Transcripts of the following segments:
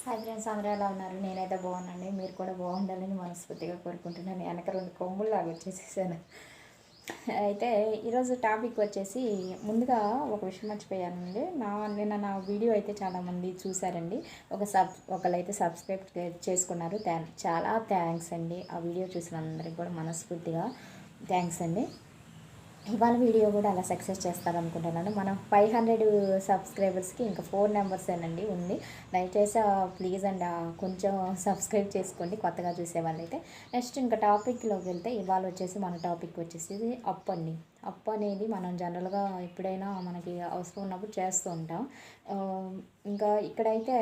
Hi friends అందరూ ఎలా ఉన్నారు? నేనైతే బాగున్నాను మీరు కూడా బాగుండాలని మనస్ఫూర్తిగా కోరుకుంటున్నాను. వెనక రెండు కొమ్ములు లాగా వచ్చేసేసాను. అయితే ఈరోజు టాపిక్ వచ్చేసి ముందుగా ఒక విషయం మర్చిపోయానండి. నా నిన్న నా వీడియో అయితే చాలామంది చూశారండి. ఒక సబ్ ఒకళ్ళైతే సబ్స్క్రైబ్ చేసుకున్నారు. థ్యాంక్ చాలా థ్యాంక్స్ అండి. ఆ వీడియో చూసిన అందరికి కూడా మనస్ఫూర్తిగా థ్యాంక్స్ అండి. ఇవాళ వీడియో కూడా అలా సక్సెస్ చేస్తారనుకుంటున్నాను. మనం ఫైవ్ హండ్రెడ్ సబ్స్క్రైబర్స్కి ఇంకా ఫోర్ నెంబర్సేనండి ఉంది. దయచేసి ప్లీజ్ అండి కొంచెం సబ్స్క్రైబ్ చేసుకోండి కొత్తగా చూసే వాళ్ళైతే. నెక్స్ట్ ఇంకా టాపిక్లోకి వెళ్తే ఇవాళ వచ్చేసి మన టాపిక్ వచ్చేసి అప్ అప్పు అండి అప్ అనేది మనం జనరల్గా ఎప్పుడైనా మనకి అవసరం ఉన్నప్పుడు చేస్తూ ఉంటాం. ఇంకా ఇక్కడైతే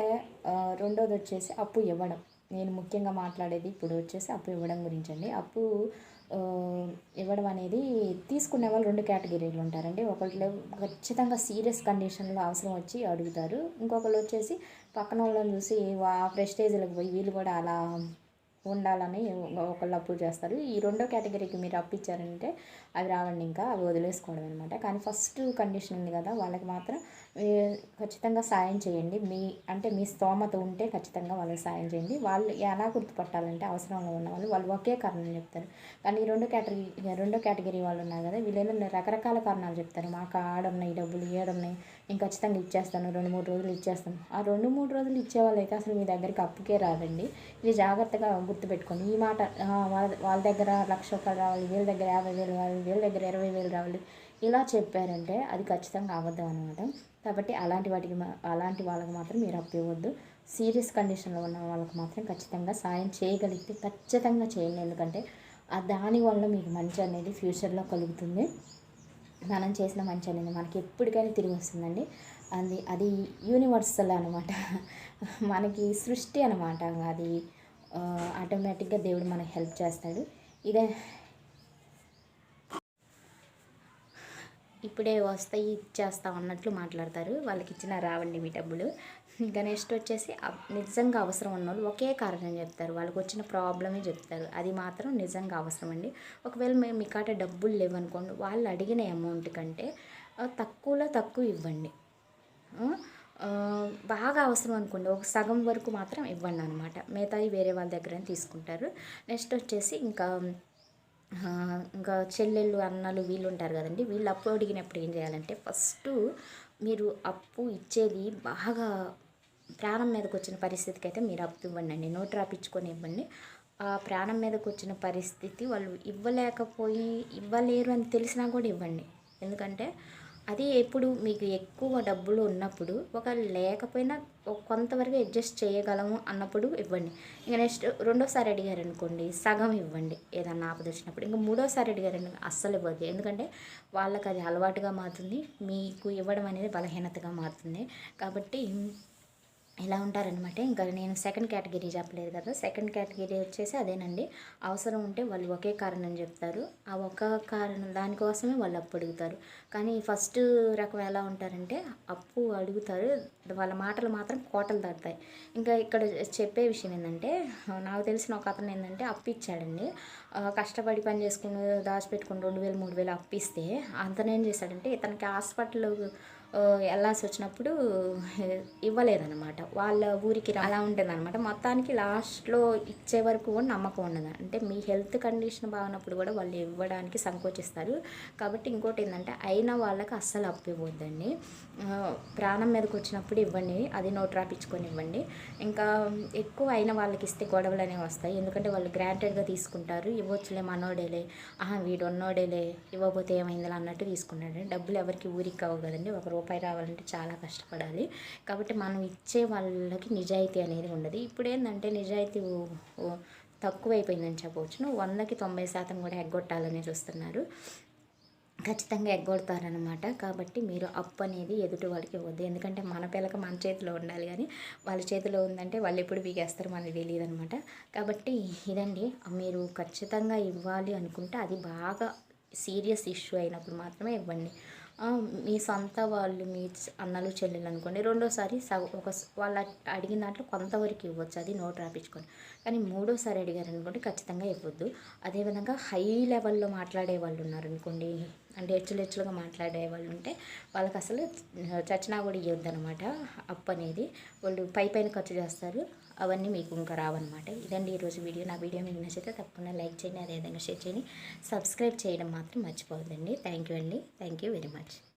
రెండోది వచ్చేసి అప్పు ఇవ్వడం. నేను ముఖ్యంగా మాట్లాడేది ఇప్పుడు వచ్చేసి అప్పు ఇవ్వడం గురించి అండి అప్పు ఇవ్వడం అనేది తీసుకునే వాళ్ళు రెండు కేటగిరీలు ఉంటారండి. ఒకళ్ళు ఖచ్చితంగా సీరియస్ కండిషన్లో అవసరం వచ్చి అడుగుతారు. ఇంకొకళ్ళు వచ్చేసి పక్కన వాళ్ళని చూసి ఆ ప్రెస్టేజ్లకు పోయి వీళ్ళు కూడా అలా ఉండాలని ఒకళ్ళు అప్పు చేస్తారు. ఈ రెండో కేటగిరీకి మీరు అప్పు ఇచ్చారంటే అవి రావండి ఇంకా అవి వదిలేసుకోవడం అనమాట కానీ ఫస్ట్ కండిషన్ ఉంది కదా వాళ్ళకి మాత్రం ఖచ్చితంగా సాయం చేయండి. మీ అంటే మీ స్తోమత ఉంటే ఖచ్చితంగా వాళ్ళకి సాయం చేయండి. వాళ్ళు ఎలా గుర్తుపట్టాలంటే అవసరంలో ఉన్న వాళ్ళు వాళ్ళు ఒకే కారణం చెప్తారు. కానీ ఈ రెండు కేటగిరీ రెండో కేటగిరీ వాళ్ళు ఉన్నారు కదా వీళ్ళేమో రకరకాల కారణాలు చెప్తారు. మాకు ఆడున్నాయి డబ్బులు ఏడున్నాయి నేను ఖచ్చితంగా ఇచ్చేస్తాను రెండు మూడు రోజులు ఇచ్చేస్తాను. ఆ రెండు మూడు రోజులు ఇచ్చే వాళ్ళైతే అసలు మీ దగ్గరికి అప్పుకే రాదండి. ఇది జాగ్రత్తగా గుర్తుపెట్టుకోండి. ఈ మాట వాళ్ళ వాళ్ళ దగ్గర లక్ష రూపాయలు రావాలి వీళ్ళ దగ్గర యాభై వేలు రావాలి వీళ్ళ దగ్గర ఇరవై వేలు రావాలి. ఇలా చెప్పారంటే అది ఖచ్చితంగా అబద్ధం అనమాట కాబట్టి అలాంటి వాటికి అలాంటి వాళ్ళకి మాత్రం మీరు అప్పు ఇవ్వద్దు. సీరియస్ కండిషన్లో ఉన్న వాళ్ళకి మాత్రం ఖచ్చితంగా సాయం చేయగలిగితే ఖచ్చితంగా చేయండి. ఎందుకంటే ఆ దానివల్ల మీకు మంచి అనేది ఫ్యూచర్లో కలుగుతుంది. మనం చేసిన మంచి అనేది మనకి ఎప్పటికైనా తిరిగి వస్తుందండి. అది అది యూనివర్సల్ అనమాట మనకి సృష్టి అనమాట అది ఆటోమేటిక్గా దేవుడు మనకి హెల్ప్ చేస్తాడు. ఇదే. ఇప్పుడే వస్తాయి ఇచ్చేస్తా అన్నట్లు మాట్లాడతారు. వాళ్ళకి ఇచ్చిన రావండి మీ డబ్బులు. ఇంకా నెక్స్ట్ వచ్చేసి నిజంగా అవసరం ఉన్న వాళ్ళు ఒకే కారణం చెప్తారు. వాళ్ళకి వచ్చిన ప్రాబ్లమే చెప్తారు. అది మాత్రం నిజంగా అవసరం అండి ఒకవేళ మేము మీ కాట డబ్బులు లేవనుకోండి వాళ్ళు అడిగిన అమౌంట్ కంటే తక్కువలో తక్కువ ఇవ్వండి. బాగా అవసరం అనుకోండి ఒక సగం వరకు మాత్రం ఇవ్వండి అనమాట మిగతాది వేరే వాళ్ళ దగ్గర తీసుకుంటారు. నెక్స్ట్ వచ్చేసి ఇంకా ఇంకా చెల్లెళ్ళు అన్నలు వీళ్ళు ఉంటారు కదండి వీళ్ళు అప్పు అడిగినప్పుడు ఏం చేయాలంటే ఫస్ట్ మీరు అప్పు ఇచ్చేది బాగా ప్రాణం మీదకి వచ్చిన పరిస్థితికి అయితే మీరు అప్పు ఇవ్వండి అండి నోట్ రాపించుకొని ఇవ్వండి. ఆ ప్రాణం మీదకి వచ్చిన పరిస్థితి వాళ్ళు ఇవ్వలేకపోయి ఇవ్వలేరు అని తెలిసినా కూడా ఇవ్వండి. ఎందుకంటే అది ఎప్పుడు మీకు ఎక్కువ డబ్బులు ఉన్నప్పుడు ఒక లేకపోయినా కొంతవరకు అడ్జస్ట్ చేయగలము అన్నప్పుడు ఇవ్వండి. ఇంకా నెక్స్ట్ రెండోసారి అడిగారు అనుకోండి సగం ఇవ్వండి. ఏదన్నా ఆపద వచ్చినప్పుడు ఇంకా మూడోసారి అడిగారు అనుకో అస్సలు ఇవ్వద్దు. ఎందుకంటే వాళ్ళకి అది అలవాటుగా మారుతుంది. మీకు ఇవ్వడం అనేది బలహీనతగా మారుతుంది. కాబట్టి ఇలా ఉంటారనమాట ఇంకా నేను సెకండ్ కేటగిరీ చెప్పలేదు కదా. సెకండ్ కేటగిరీ వచ్చేసి అదేనండి. అవసరం ఉంటే వాళ్ళు ఒకే కారణం చెప్తారు. ఆ ఒక కారణం దానికోసమే వాళ్ళు అప్పు అడుగుతారు. కానీ ఫస్ట్ రకం ఎలా ఉంటారంటే అప్పు అడుగుతారు. వాళ్ళ మాటలు మాత్రం కోటలు దాటుతాయి. ఇంకా ఇక్కడ చెప్పే విషయం ఏంటంటే నాకు తెలిసిన ఒక అతను ఏంటంటే అప్పు ఇచ్చాడండి. కష్టపడి పని చేసుకుని దాచిపెట్టుకుని రెండు వేలు మూడు వేలు అప్పిస్తే అతను ఏం చేశాడంటే ఇతనికి హాస్పిటల్ వెళ్ళాల్సి వచ్చినప్పుడు ఇవ్వలేదన్నమాట. వాళ్ళ ఊరికి అలా ఉంటుంది అనమాట మొత్తానికి లాస్ట్లో ఇచ్చే వరకు కూడా నమ్మకం ఉండదు. అంటే మీ హెల్త్ కండిషన్ బాగున్నప్పుడు కూడా వాళ్ళు ఇవ్వడానికి సంకోచిస్తారు. కాబట్టి ఇంకోటి ఏంటంటే అయిన వాళ్ళకి అస్సలు అప్పు ఇవ్వద్దండి. ప్రాణం మీదకి వచ్చినప్పుడు ఇవ్వండి. అది నోట్ రాపించుకొని ఇవ్వండి. ఇంకా ఎక్కువ అయిన వాళ్ళకి ఇస్తే గొడవలు అనేవి వస్తాయి. ఎందుకంటే వాళ్ళు గ్రాంటెడ్గా తీసుకుంటారు. ఇవ్వచ్చులే మనోడేలే. ఆహా వీడు ఉన్నోడేలే. ఇవ్వకపోతే ఏమైందిలే అన్నట్టు తీసుకున్నాడు డబ్బులు ఎవరికి ఊరికి కావు కదండి. ఒక రూపాయి రావాలంటే చాలా కష్టపడాలి. కాబట్టి మనం ఇచ్చే వాళ్ళకి నిజాయితీ అనేది ఉండదు. ఇప్పుడు ఏంటంటే నిజాయితీ తక్కువైపోయిందని చెప్పవచ్చు వందకి తొంభై శాతం కూడా ఎగ్గొట్టాలని చూస్తున్నారు. ఖచ్చితంగా ఎగ్గొడతారనమాట కాబట్టి మీరు అప్పు అనేది ఎదుటి వాళ్ళకి ఇవ్వద్దు. ఎందుకంటే మన పిల్లక మన చేతిలో ఉండాలి కానీ వాళ్ళ చేతిలో ఉందంటే వాళ్ళు ఎప్పుడు పీకేస్తారు మనకి తెలియదు అనమాట కాబట్టి ఇదండి. మీరు ఖచ్చితంగా ఇవ్వాలి అనుకుంటే అది బాగా సీరియస్ ఇష్యూ అయినప్పుడు మాత్రమే ఇవ్వండి. మీ సొంత వాళ్ళు మీ అన్నలు చెల్లెలు అనుకోండి రెండోసారి సగ ఒక వాళ్ళు వాళ్ళ అడిగిన దాంట్లో కొంతవరకు ఇవ్వచ్చు అది నోట్ రాపించుకొని కానీ మూడోసారి అడిగారు అనుకోండి ఖచ్చితంగా ఇవ్వద్దు. అదేవిధంగా హై లెవెల్లో మాట్లాడే వాళ్ళు ఉన్నారు అనుకోండి అంటే హెచ్చులు మాట్లాడే వాళ్ళు ఉంటే వాళ్ళకి అసలు చచ్చినా కూడా ఇవ్వద్దు అనమాట అప్పు అనేది వాళ్ళు పై పైన ఖర్చు చేస్తారు. అవన్నీ మీకు ఇంకా రావన్నమాట. ఇదండి ఈరోజు వీడియో. నా వీడియో మీకు నచ్చితే తప్పకుండా లైక్ చేయండి అదేవిధంగా షేర్ చేయండి. సబ్స్క్రైబ్ చేయడం మాత్రం మర్చిపోవద్దండి. థ్యాంక్ యూ అండి. Thank you very much.